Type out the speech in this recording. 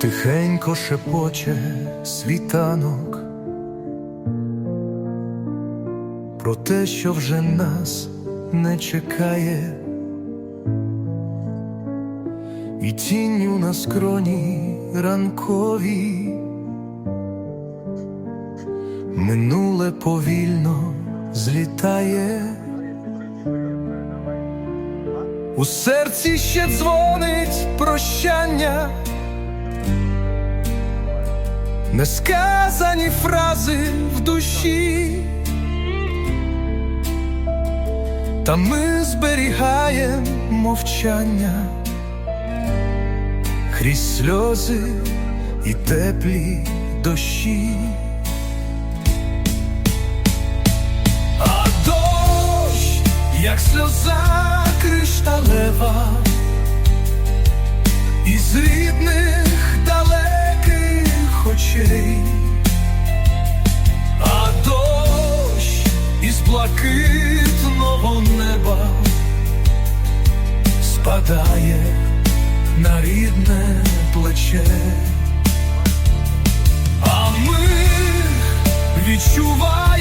Тихенько шепоче світанок про те, що вже нас не чекає, і тінню на скроні ранковій минуле повільно злітає. У серці ще дзвонить прощання, несказані фрази в душі, та ми зберігаємо мовчання. Крізь сльози і теплі дощі. А дощ, як сльоза кришталева, із рідних блакитного неба спадає на рідне плече. А ми відчуваємо